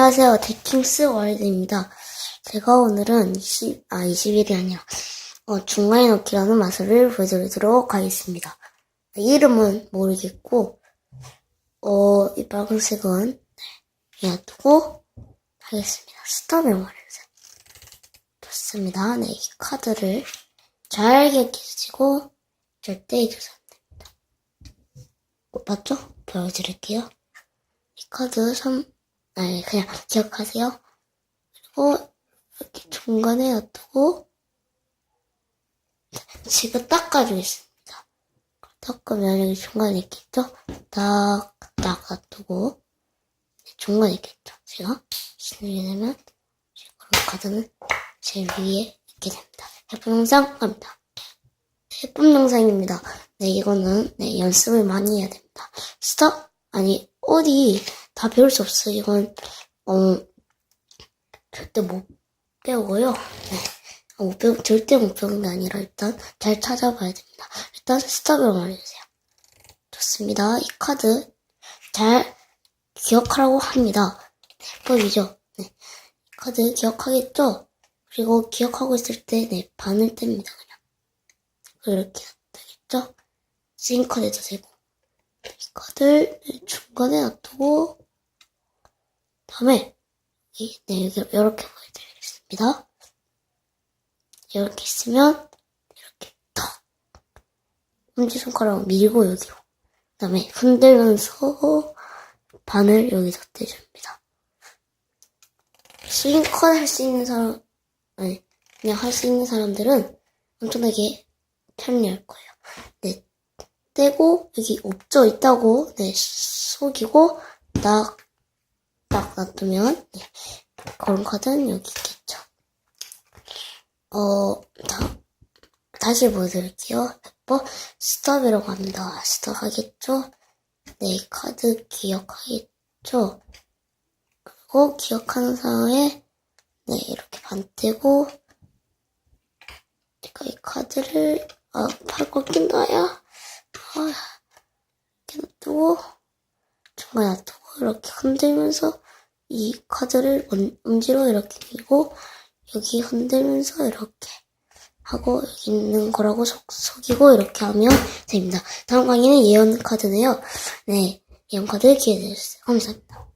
안녕하세요. 데킹스 월드입니다. 제가 오늘은 20, 아, 20일이 아니라, 어, 중간에 넣기라는 마술을 보여드리도록 하겠습니다. 이름은 모르겠고, 어, 이 빨간색은, 네, 그냥 두고 하겠습니다. 스타를 말해주세요. 좋습니다. 네, 이 카드를 잘게 끼시고, 절대 됩니다. 어, 맞죠? 보여드릴게요. 이 카드 3, 아니, 그냥 기억하세요. 그리고 이렇게 중간에 놔두고 지금 닦아주겠습니다. 닦으면 여기 중간에 있겠죠? 딱, 딱 놔두고 중간에 있겠죠? 제가 신으게 되면 그런 카드는 제 위에 있게 됩니다. 예쁜 영상 갑니다. 예쁜 영상입니다. 네, 이거는 네, 연습을 많이 해야 됩니다. 스탑? 아니, 어디 다 배울 수 없어요. 이건 어, 절대 못 배워요. 네. 아, 못 배우, 절대 못 배우는 게 아니라 일단 잘 찾아봐야 됩니다. 일단 스탑을 말해주세요. 좋습니다. 이 카드 잘 기억하라고 합니다. 네, 법이죠. 네. 이 카드 기억하겠죠? 그리고 기억하고 있을 때, 네, 반을 뗍니다, 그냥. 이렇게 되겠죠? 카드도 되고. 이 카드를 중간에 놔두고, 다음에, 이, 네, 이렇게, 보여드리겠습니다. 이렇게 있으면, 이렇게 턱! 엄지손가락을 밀고 여기로. 그 다음에 흔들면서 바늘 여기서 떼줍니다. 스윙컷 할 수 있는 사람, 아니, 그냥 할 수 있는 사람들은 엄청나게 편리할 거예요. 네, 떼고, 여기 옵저 있다고, 네, 속이고, 딱, 딱 놔두면, 네, 그런 카드는 여기 있겠죠. 어, 다, 다시 보여드릴게요. 100번 스톱이라고 합니다. 스톱 하겠죠? 네, 이 카드 기억하겠죠? 그리고 기억하는 상황에, 네, 이렇게 반떼고, 제가 이 카드를, 아, 팔 꺾인다야? 아, 이렇게 놔두고, 중간에 놔두고, 이렇게 흔들면서, 이 카드를 엄- 엄지로 이렇게 밀고, 여기 흔들면서 이렇게 하고 여기 있는 거라고 속, 속이고 이렇게 하면 됩니다. 다음 강의는 예언 카드네요. 네, 예언 카드 기회해 주세요. 감사합니다.